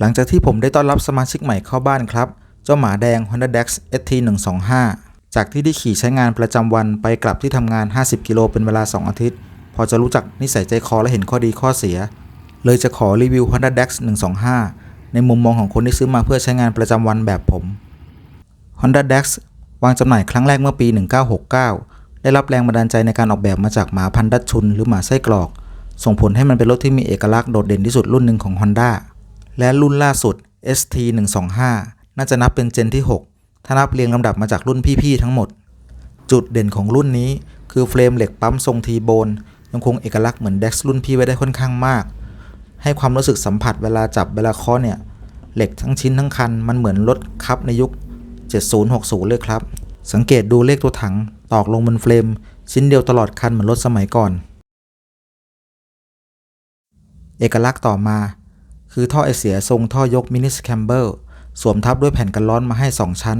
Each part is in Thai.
หลังจากที่ผมได้ต้อนรับสมาชิกใหม่เข้าบ้านครับ เจ้าหมาแดง Honda Dex ST 1 2 5จากที่ได้ขี่ใช้งานประจำวันไปกลับที่ทำงาน 50 กิโลเป็นเวลา 2 อาทิตย์ พอจะรู้จักนิสัยใจคอและเห็นข้อดีข้อเสีย เลยจะขอรีวิว Honda Dex 125 ในมุมมองของคนที่ซื้อมาเพื่อใช้งานประจำวันแบบผม Honda Dex วางจำหน่ายครั้งแรกเมื่อปี 1969 ได้รับแรงบันดาลใจในการออกแบบมาจากหมาพันธุ์ดัชชุน หรือหมาไส้กรอก ส่งผลให้มันเป็นรถที่มีเอกลักษณ์โดดเด่นที่สุดรุ่นหนึ่งของ Honda และรุ่นล่าสุด ST 125น่าจะนับเป็นเจนที่ 6 ถ้านับเรียงลำดับมาจากรุ่นพี่ๆทั้งหมด จุดเด่นของรุ่นนี้คือเฟรมเหล็กปั๊มทรงทีโบนยังคงเอกลักษณ์เหมือน Dex รุ่นพี่ไว้ได้ค่อนข้างมาก ให้ความรู้สึกสัมผัสเวลาจับเวลาเคาะเนี่ย เหล็กทั้งชิ้นทั้งคัน มันเหมือนรถคับในยุค 7060 เลยครับ สังเกตดูเลขตัวถังตอกลงบนเฟรม ชิ้นเดียวตลอดคันเหมือนรถสมัยก่อน เอกลักษณ์ต่อมา คือท่อไอเสียทรงท่อยกมินิสแคมเบิลสวมทับด้วยแผ่นกันร้อนมาให้ 2 ชั้น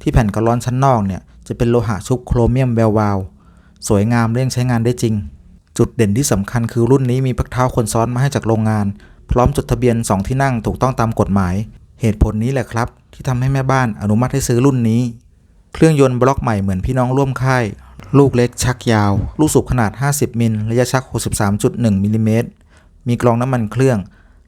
ที่แผ่นกันร้อนชั้นนอกเนี่ยจะเป็นโลหะชุบโครเมียมแวววาวสวยงามเร่งใช้งานได้จริง จุดเด่นที่สำคัญคือรุ่นนี้มีพักเท้าคนซ้อนมาให้จากโรงงาน พร้อมจดทะเบียน 2 ที่นั่งถูกต้องตามกฎหมาย เหตุผลนี้แหละครับ ที่ทำให้แม่บ้านอนุมัติให้ซื้อรุ่นนี้ เครื่องยนต์บล็อกใหม่เหมือนพี่น้องร่วมค่าย ลูกเล็กชักยาว ลูกสูบขนาด 50 มิล ระยะชัก 63.1มิลลิเมตร มีกรองน้ำมันเครื่อง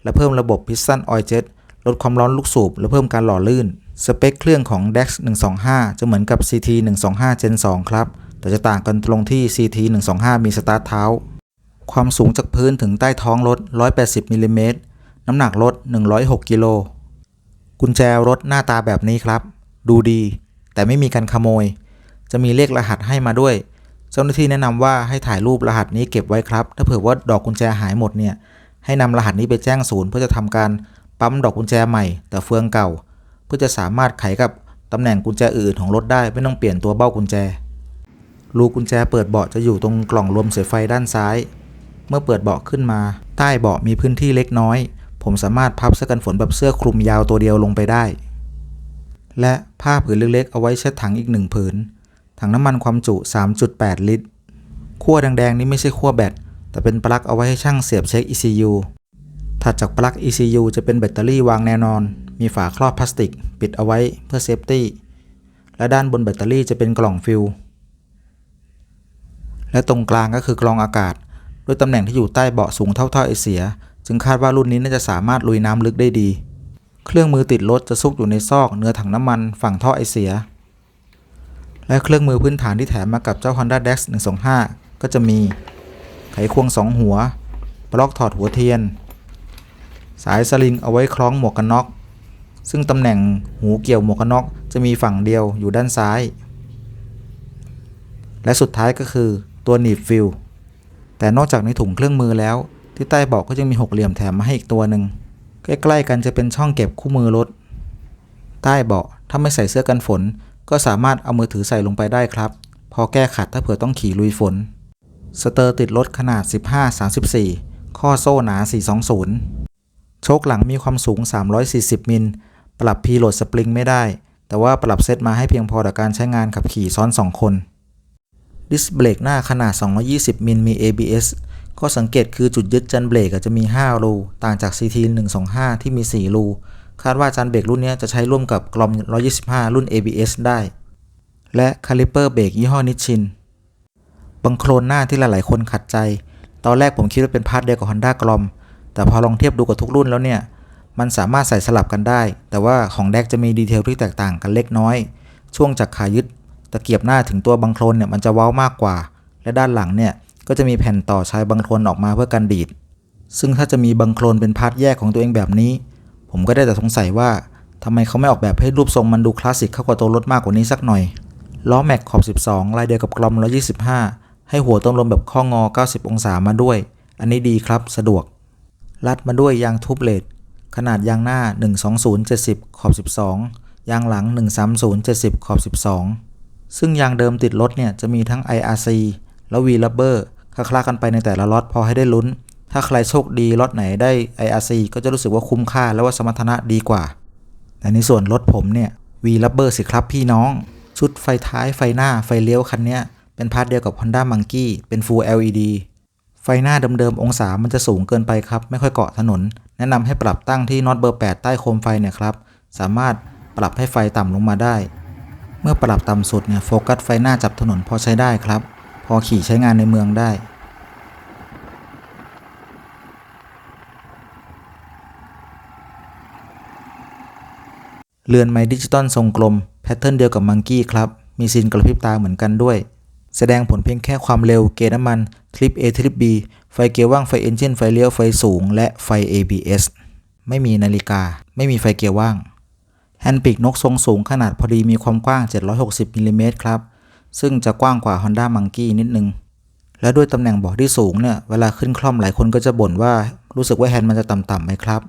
และเพิ่มระบบพิสตันออยเจ็ตลดความร้อนลูกสูบ และเพิ่มการหล่อลื่น สเปคเครื่องของ DEX 125 จะเหมือนกับ CT 125 Gen 2 ครับ แต่จะต่างกันตรงที่ CT 125 มีสตาร์ทเท้า ความสูงจากพื้นถึงใต้ท้องรถ 180มิลลิเมตร น้ำหนักรถ 106 กิโล กุญแจรถหน้าตาแบบนี้ครับ ดูดี แต่ไม่มีการขโมย จะมีเลขรหัสให้มาด้วย เจ้าหน้าที่แนะนำว่าให้ถ่ายรูปรหัสนี้เก็บไว้ครับ ถ้าเผื่อว่าดอกกุญแจหายหมดเนี่ย ให้นำรหัสนี้ไปแจ้งศูนย์เพื่อจะทำการปั๊มดอกกุญแจใหม่แต่เฟืองเก่า เพื่อจะสามารถไขกับตำแหน่งกุญแจอื่นของรถได้ไม่ต้องเปลี่ยนตัวเบ้ากุญแจ รูกุญแจเปิดเบาะจะอยู่ตรงกล่องรวมสายไฟด้านซ้าย เมื่อเปิดเบาะขึ้นมา ใต้เบาะมีพื้นที่เล็กน้อย ผมสามารถพับเสื้อกันฝนแบบเสื้อคลุมยาวตัวเดียวลงไปได้ และผ้าผืนเล็กๆเอาไว้เช็ดถังอีกหนึ่งผืนถังน้ำมันความจุ 3.8 ลิตรขั้วแดงๆนี้ไม่ใช่ขั้วแบต แต่เป็นปลั๊กเอาไว้ให้ช่างเสียบเช็ค ECU ถัดจากปลั๊ก ECU จะเป็นแบตเตอรี่วางแน่นอน มีฝาครอบพลาสติก ปิดเอาไว้เพื่อเซฟตี้ และด้านบนแบตเตอรี่จะเป็นกล่องฟิลและตรงกลางก็คือกรองอากาศ ด้วยตำแหน่งที่อยู่ใต้เบาะสูงเท่าท่อไอเสีย จึงคาดว่ารุ่นนี้น่าจะสามารถลุยน้ำลึกได้ดี เครื่องมือติดรถจะซุกอยู่ในซอกเนื้อถังน้ำมันฝั่งท่อไอเสีย และเครื่องมือพื้นฐานที่แถมมากับเจ้า Honda Dex 125 ก็จะมี ไขควง2หัว บล็อกถอดหัวเทียน สายสลิงเอาไว้คล้องหมวกกันน็อก ซึ่งตำแหน่งหูเกี่ยวหมวกกันน็อกจะมีฝั่งเดียวอยู่ด้านซ้าย และสุดท้ายก็คือตัวหนีบฟิลแต่นอกจากในถุงเครื่องมือแล้ว ที่ใต้เบาะก็ยังมีหกเหลี่ยมแถมมาให้อีกตัวหนึ่งใกล้ๆกันจะเป็นช่องเก็บคู่มือรถ ใต้เบาะถ้าไม่ใส่เสื้อกันฝน ก็สามารถเอามือถือใส่ลงไปได้ครับ พอแก้ขัดถ้าเผื่อต้องขี่ลุยฝน สเตอร์ติดรถขนาด 15-34 ข้อโซ่หนา 420 โชคหลังมีความสูง 340 มิล ปรับพีโหลดสปริงไม่ได้ แต่ว่าปรับเซตมาให้เพียงพอต่อการใช้งานขับขี่ซ้อน 2 คน ดิสเบรกหน้าขนาด 220 มิล มี ABS ข้อสังเกตคือจุดยึดจันเบรกจะมี 5 รู ต่างจาก CT 125 ที่มี 4 รู คาดว่าจานเบรกรุ่นนี้จะใช้ร่วมกับกลอม 125 รุ่น ABS ได้ และคาลิเปอร์เบรกยี่ห้อนิชชิน บังโคลนหน้าที่หลายๆ คนขัดใจ ตอนแรกผมคิดว่าเป็นพาร์ทเดียวกับ Honda กลอม แต่พอลองเทียบดูกับทุกรุ่นแล้วเนี่ย มันสามารถใส่สลับกันได้ แต่ว่าของแดกจะมีดีเทลที่แตกต่างกันเล็กน้อย ช่วงจากขายึดตะเกียบหน้าถึงตัวบังโคลนเนี่ยมันจะเว้ามากกว่า และด้านหลังเนี่ยก็จะมีแผ่นต่อชายบังโคลนออกมาเพื่อกันดีด ซึ่งถ้าจะมีบังโคลนเป็นพาร์ทแยกของตัวเองแบบนี้ ผมก็ได้แต่สงสัยว่าทำไมเขาไม่ออกแบบให้รูปทรงมันดูคลาสสิกเข้ากับตัวรถมากกว่านี้สักหน่อย ล้อแม็กขอบ 12 ลายเดียวกับกลอม125 ให้หัวต้มลมแบบข้องอ 90 องศามาด้วย อันนี้ดีครับสะดวก รัดมาด้วยยางทูบเลดขนาดยางหน้า 120 70 ขอบ 12 ยางหลัง 130 70 ขอบ 12 ซึ่งยางเดิมติดรถเนี่ยจะมีทั้ง IRC แล้ว V Rubber คลาๆกันไปในแต่ละล็อตพอให้ได้ลุ้น ถ้าใครโชคดีล็อตไหนได้ IRC ก็จะรู้สึกว่าคุ้มค่าและว่าสมรรถนะดีกว่า แต่ในส่วนรถผมเนี่ย V Rubber สิครับพี่น้อง ชุดไฟท้ายไฟหน้าไฟเลี้ยวคันเนี้ย เป็นพาร์ทเดียวกับ Honda Monkey เป็น Full LED ไฟหน้าเดิมๆ องศามันจะสูงเกินไปครับ ไม่ค่อยเกาะถนน แนะนำให้ปรับตั้งที่น็อตเบอร์ 8 ใต้โคมไฟเนี่ยครับ สามารถปรับให้ไฟต่ำลงมาได้ เมื่อปรับต่ำสุดเนี่ยโฟกัสไฟหน้าจับถนนพอใช้ได้ครับ พอขี่ใช้งานในเมืองได้เรือนไม้ดิจิตอลทรงกลม แพทเทิร์นเดียวกับมังกี้ครับ มีซีนกระพริบตาเหมือนกันด้วย แสดงผลเพียงแค่ความเร็วเกียร์น้ำมันทริป A ทริป B ไฟเกียร์ว่างไฟเอนจินไฟเลี้ยวไฟสูง และไฟ ABS ไม่มีนาฬิกา ไม่มีไฟเกียร์ว่าง แฮนด์ปีกนกทรงสูงขนาดพอดีมีความกว้าง 760มิลลิเมตรครับ ซึ่งจะกว้างกว่า Honda Monkey นิดนึง และด้วยตำแหน่งเบาะที่สูงเนี่ย เวลาขึ้นคล่อมหลายคนก็จะบ่นว่ารู้สึกว่าแฮนด์มันจะต่ำๆไหมครับ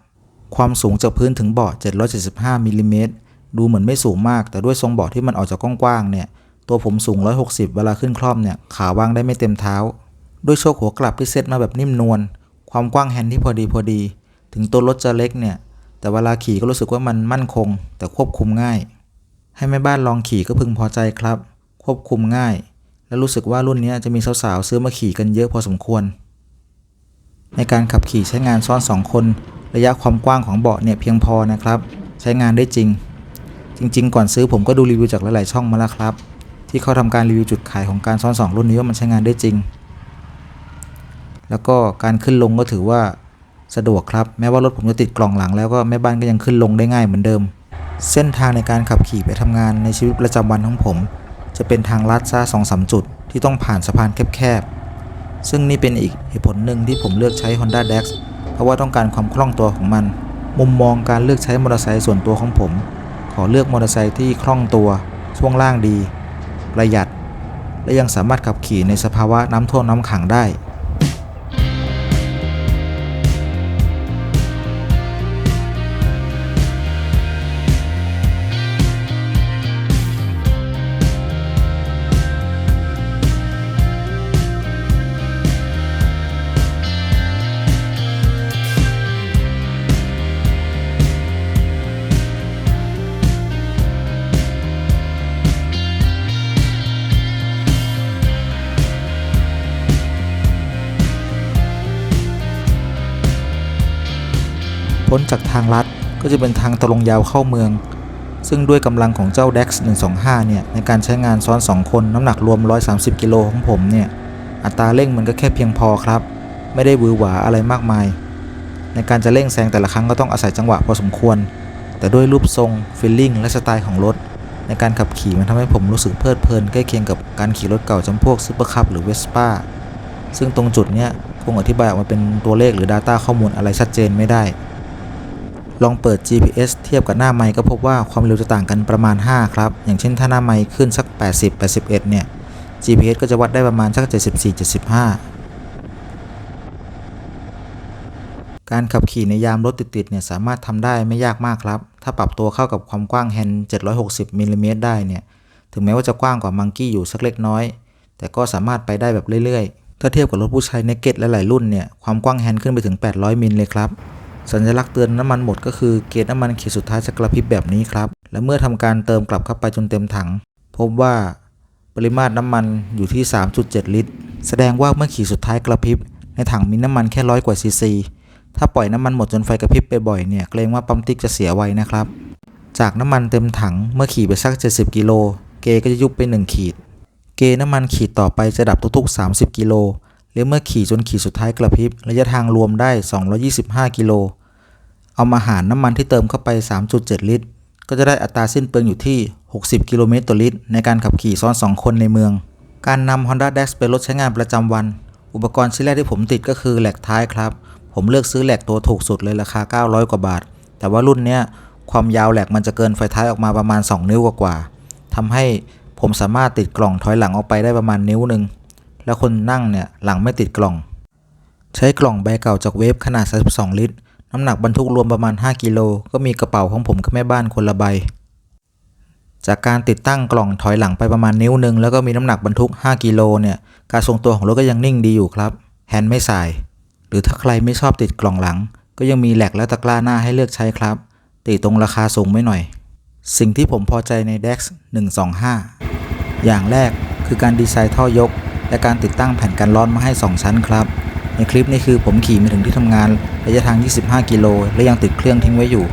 ความสูงจากพื้นถึงเบาะ775มิลลิเมตรดูเหมือนไม่สูงมาก แต่ด้วยทรงเบาะที่มันออกจากกว้างๆเนี่ย ตัวผมสูง 160 เวลาขึ้นคล่อมเนี่ย ขาวางได้ไม่เต็มเท้า ด้วยโชคหัวกลับที่เซตมาแบบนิ่มนวล ความกว้างแฮนด์ที่พอดีพอดี ถึงตัวรถจะเล็กเนี่ย แต่เวลาขี่ก็รู้สึกว่ามันมั่นคง แต่ควบคุมง่าย ให้แม่บ้านลองขี่ก็พึงพอใจครับ ควบคุมง่าย และรู้สึกว่ารุ่นนี้จะมีสาวๆซื้อมาขี่กันเยอะพอสมควร ในการขับขี่ใช้งานซ้อน 2 คน ระยะความกว้างของเบาะเนี่ยเพียงพอนะครับ ใช้งานได้จริง จริง ๆ ก่อนซื้อผมก็ดูรีวิวจากหลายๆช่องมาแล้วครับ ที่เขาทำการรีวิวจุดขายของการซ้อน 2 รุ่นนี้ว่ามันใช้งานได้จริง แล้วก็การขึ้นลงก็ถือว่าสะดวกครับ แม้ว่ารถผมจะติดกล่องหลังแล้วก็แม่บ้านก็ยังขึ้นลงได้ง่ายเหมือนเดิม เส้นทางในการขับขี่ไปทำงานในชีวิตประจำวันของผม จะเป็นทางลาดซ่าสองสามจุด ที่ต้องผ่านสะพานแคบๆ ซึ่งนี่เป็นอีกเหตุผลหนึ่งที่ผมเลือกใช้ Honda Dex เพราะว่าต้องการความคล่องตัวของมัน มุมมองการเลือกใช้มอเตอร์ไซค์ส่วนตัวของผม ขอเลือกมอเตอร์ไซค์ที่คล่องตัว ช่วงล่างดี ประหยัด และยังสามารถขับขี่ในสภาวะน้ำท่วมน้ำขังได้ พ้นจากทางลัดก็จะเป็นทางตรงยาวเข้าเมือง ซึ่งด้วยกำลังของเจ้า Dex 125 เนี่ย ในการใช้งานซ้อน 2 คนน้ำหนักรวม 130 กิโลของผมเนี่ย อัตราเร่งมันก็แค่เพียงพอครับ ไม่ได้วือหวาอะไรมากมาย ในการจะเร่งแซงแต่ละครั้งก็ต้องอาศัยจังหวะพอสมควร แต่ด้วยรูปทรงฟีลลิ่งและสไตล์ของรถ ในการขับขี่มันทำให้ผมรู้สึกเพลิดเพลินใกล้เคียงกับการขี่รถเก่าจำพวกซูเปอร์คัพหรือเวสป้าซึ่งตรงจุดเนี้ยคงอธิบายออกมาเป็นตัวเลขหรือ Data ข้อมูลอะไรชัดเจนไม่ได้ ลองเปิด GPS เทียบกับหน้าไมค์ก็พบว่าความเร็วจะต่างกันประมาณ 5 ครับ อย่างเช่นถ้าหน้าไมค์ขึ้นสัก 80 81 เนี่ย GPS ก็จะวัดได้ประมาณสัก 74 75 การขับขี่ในยามรถติดๆเนี่ยสามารถทำได้ไม่ยากมากครับ ถ้าปรับตัวเข้ากับความกว้างแฮนด์760มิลลิเมตรได้เนี่ย ถึงแม้ว่าจะกว้างกว่ามังกี้อยู่สักเล็กน้อย แต่ก็สามารถไปได้แบบเรื่อยๆ ถ้าเทียบกับรถผู้ใช้เนเก็ตหลายๆรุ่นเนี่ย ความกว้างแฮนด์ขึ้นไปถึง 800มิลเลยครับ สัญลักษณ์เตือนน้ำมันหมดก็คือเกจน้ำมันขีดสุดท้ายจะกระพริบแบบนี้ครับ และเมื่อทำการเติมกลับเข้าไปจนเต็มถัง พบว่าปริมาตรน้ำมันอยู่ที่ 3.7 ลิตร แสดงว่าเมื่อขีดสุดท้ายกระพริบ ในถังมีน้ำมันแค่ร้อยกว่าซีซี ถ้าปล่อยน้ำมันหมดจนไฟกระพริบไปบ่อยเนี่ยเกรงว่าปั๊มติ๊กจะเสียไวนะครับ จากน้ำมันเต็มถังเมื่อขี่ไปสัก 70 กิโลเกก็จะยุบไป 1 ขีด เกน้ำมันขีดต่อไปจะดับทุกๆ 30 กิโล หรือเมื่อขี่จนขีดสุดท้ายกระพริบระยะทางรวมได้ 225 กิโล เอามาหารน้ำมันที่เติมเข้าไป 3.7 ลิตร ก็จะได้อัตราสิ้นเปลืองอยู่ที่ 60 กิโลเมตรต่อลิตร ในการขับขี่ซ้อน 2 คนในเมือง การนำ Honda Dex เป็นรถใช้งานประจำวัน อุปกรณ์ชิ้นแรกที่ผมติดก็คือแหลกท้ายครับ ผมเลือกซื้อแหลกตัวถูกสุดเลยราคา 900 กว่าบาท แต่ว่ารุ่นเนี้ยความยาวแหลกมันจะเกินไฟท้ายออกมาประมาณ 2 นิ้วกว่าๆทำให้ผมสามารถติดกล่องถอยหลังออกไปได้ประมาณนิ้วหนึ่ง แล้วคนนั่งเนี่ยหลังไม่ติดกล่อง ใช้กล่องใบเก่าจากเวฟขนาด 32 ลิตร น้ำหนักบรรทุกรวมประมาณ 5 กิโล ก็มีกระเป๋าของผมกับแม่บ้านคนละใบ จากการติดตั้งกล่องถอยหลังไปประมาณนิ้วหนึ่งแล้วก็มีน้ำหนักบรรทุก 5 กิโลเนี่ย การทรงตัวของรถก็ยังนิ่งดีอยู่ครับ แฮนด์ไม่สาย หรือถ้าใครไม่ชอบติดกล่องหลัง ก็ยังมีแหลกและตะกร้าหน้าให้เลือกใช้ครับตีตรงราคาสูงไม่หน่อย สิ่งที่ผมพอใจใน DEX 125 อย่างแรกคือการดีไซน์ท่อยก และการติดตั้งแผ่นกันร้อนมาให้ 2 ชั้นครับ ในคลิปนี้คือผมขี่มาถึงที่ทำงานระยะทาง 25 กิโลและยังติดเครื่องทิ้งไว้อยู่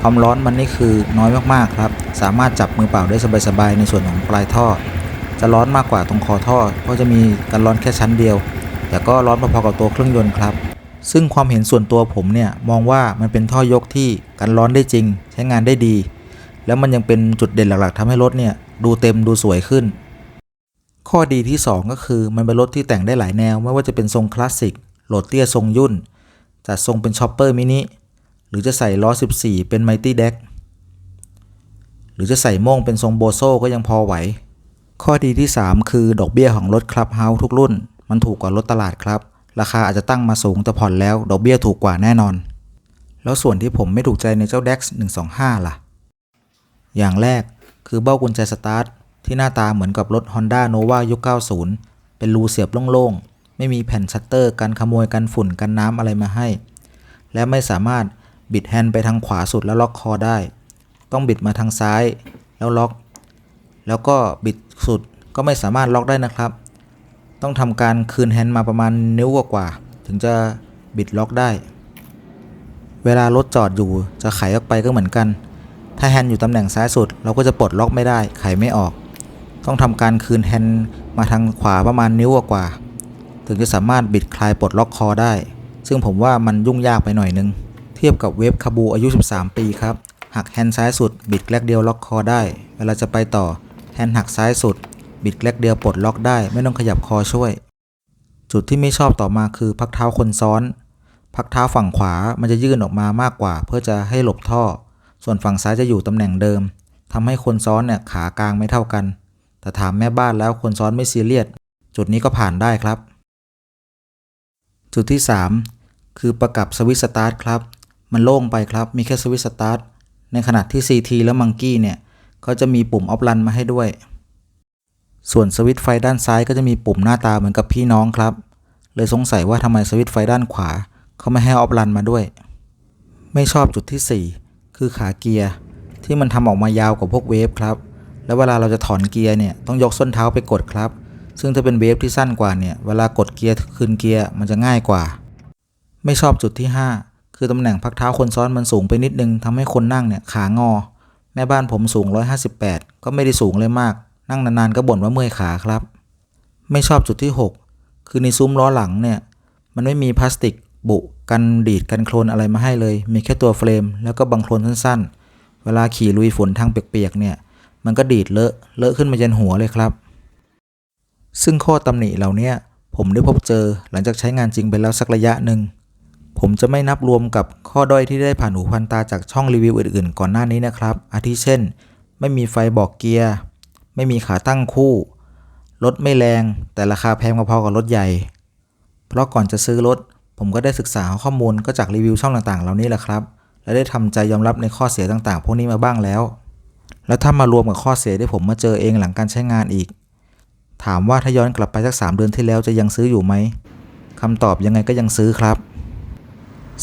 ความร้อนมันนี่คือน้อยมากๆครับ สามารถจับมือเปล่าได้สบายๆในส่วนของปลายท่อ จะร้อนมากกว่าตรงคอท่อ เพราะจะมีการร้อนแค่ชั้นเดียว แต่ก็ร้อนพอๆกับตัวเครื่องยนต์ครับซึ่งความเห็นส่วนตัวผมเนี่ยมองว่ามันเป็นท่อยกที่กันร้อนได้จริง ใช้งานได้ดี แล้วมันยังเป็นจุดเด่นหลักๆทำให้รถเนี่ยดูเต็มดูสวยขึ้น ข้อดีที่ 2 ก็คือมันเป็นรถที่แต่งได้หลายแนว ไม่ว่าจะเป็นทรงคลาสสิกโหลดเตี้ยทรงยุ่น จัดทรงเป็นชอปเปอร์มินิหรือจะใส่ล้อ 14 เป็นไมตี้เด็กหรือจะใส่โม่งเป็นทรงโบโซก็ยังพอไหว ข้อดีที่ 3 คือดอกเบี้ยของรถคลับเฮาทุกรุ่น มันถูกกว่ารถตลาดครับ ราคาอาจจะตั้งมาสูงแต่ผ่อนแล้ว ดอกเบี้ยถูกกว่าแน่นอน แล้วส่วนที่ผมไม่ถูกใจในเจ้า DEX 125 ล่ะ อย่างแรกคือเบ้ากุญแจสตาร์ท ที่หน้าตาเหมือนกับรถ Honda Nova ยุค 90 เป็นรูเสียบโล่งๆ ไม่มีแผ่นชัตเตอร์กันขโมยกันฝุ่นกันน้ำอะไรมาให้ และไม่สามารถบิดแฮนด์ไปทางขวาสุดแล้วล็อกคอได้ ต้องบิดมาทางซ้ายแล้วล็อก แล้วก็บิดสุดก็ไม่สามารถล็อกได้นะครับ ต้องทำการคืนแฮนด์มาประมาณนิ้วกว่าๆถึงจะบิดล็อกได้ เวลารถจอดอยู่จะไขออกไปก็เหมือนกัน ถ้าแฮนด์อยู่ตำแหน่งซ้ายสุด เราก็จะปลดล็อกไม่ได้ ไขไม่ออก ต้องทำการคืนแฮนด์มาทางขวาประมาณนิ้วกว่า ถึงจะสามารถบิดคลายปลดล็อกคอได้ ซึ่งผมว่ามันยุ่งยากไปหน่อยนึง เทียบกับเวฟคาบูอายุ 13 ปีครับ หักแฮนด์ซ้ายสุด บิดแกลกเดียวล็อกคอได้ เวลาจะไปต่อแฮนด์หักซ้ายสุด บิดแกลกเดียวปลดล็อกได้ ไม่ต้องขยับคอช่วย จุดที่ไม่ชอบต่อมาคือพักเท้าคนซ้อน พักเท้าฝั่งขวามันจะยื่นออกมามากกว่า เพื่อจะให้หลบท่อ ส่วนฝั่งซ้ายจะอยู่ตำแหน่งเดิมทำให้คนซ้อนเนี่ยขากลางไม่เท่ากัน แต่ถามแม่บ้านแล้วคนซ้อนไม่ซีเรียส จุดนี้ก็ผ่านได้ครับ จุดที่ 3 คือประกับสวิตสตาร์ทครับ มันโล่งไปครับ มีแค่สวิตสตาร์ท ในขณะที่ CT และมังกี้เนี่ยเขาจะมีปุ่มออฟรันมาให้ด้วย ส่วนสวิตไฟด้านซ้ายก็จะมีปุ่มหน้าตาเหมือนกับพี่น้องครับ เลยสงสัยว่าทำไมสวิตไฟด้านขวาเขาไม่ให้ออฟรันมาด้วย ไม่ชอบจุดที่ 4 คือขาเกียร์ที่มันทำออกมายาวกว่าพวกเวฟครับ แล้วเวลาเราจะถอนเกียร์เนี่ยต้องยกส้นเท้าไปกดครับ ซึ่งถ้าเป็นเวฟที่สั้นกว่าเนี่ยเวลากดเกียร์คืนเกียร์มันจะง่ายกว่า ไม่ชอบจุดที่ 5 คือตำแหน่งพักเท้าคนซ้อนมันสูงไปนิดนึงทำให้คนนั่งเนี่ยขางอ แม่บ้านผมสูง 158 ก็ไม่ได้สูงเลยมาก นั่งนานๆก็บ่นว่าเมื่อยขาครับ ไม่ชอบจุดที่ 6 คือในซุ้มล้อหลังเนี่ยมันไม่มีพลาสติกบุกันดีดกันโคลนอะไรมาให้เลย มีแค่ตัวเฟรม แล้วก็บังโคลนสั้นๆ เวลาขี่ลุยฝนทางเปียกๆเนี่ย มันก็ดีดเลอะเลอะขึ้นมายันหัวเลยครับ ซึ่งข้อตำหนิเหล่านี้ผมได้พบเจอหลังจากใช้งานจริงไปแล้วสักระยะหนึ่ง ผมจะไม่นับรวมกับข้อด้อยที่ได้ผ่านหูผ่านตาจากช่องรีวิวอื่นๆ ก่อนหน้านี้นะครับ อาทิเช่น ไม่มีไฟบอกเกียร์ ไม่มีขาตั้งคู่ รถไม่แรงแต่ราคาแพงพอๆกับรถใหญ่ เพราะก่อนจะซื้อรถ ผมก็ได้ศึกษาข้อมูลก็จากรีวิวช่องต่างๆ เหล่านี้แหละครับ และได้ทำใจยอมรับในข้อเสียต่างๆ พวกนี้มาบ้างแล้ว แล้วถ้ามารวมกับข้อเสียที่ผมมาเจอเองหลังการใช้งานอีก ถามว่าถ้าย้อนกลับไปสักสามเดือนที่แล้วจะยังซื้ออยู่ไหมคำตอบยังไงก็ยังซื้อครับ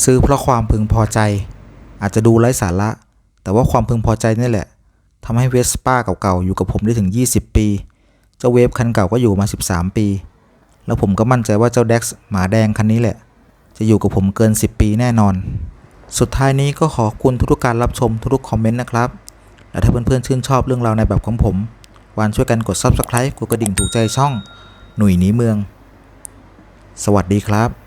ซื้อเพราะความพึงพอใจ อาจจะดูไร้สาระ แต่ว่าความพึงพอใจนี่แหละทำให้เวสป้าเก่าๆ อยู่กับผมได้ถึง 20 ปี เจ้าเวฟคันเก่าก็อยู่มา 13 ปี แล้วผมก็มั่นใจว่าเจ้า Dex หมาแดงคันนี้แหละ จะอยู่กับผมเกิน 10 ปีแน่นอน สุดท้ายนี้ก็ขอบคุณทุกๆการรับชมทุกๆคอมเมนต์นะครับ และถ้าเพื่อนๆชื่นชอบเรื่องราวในแบบของผมวานช่วยกันกด Subscribe กดกระดิ่งถูกใจช่อง หนุ่ยนีเมือง สวัสดีครับ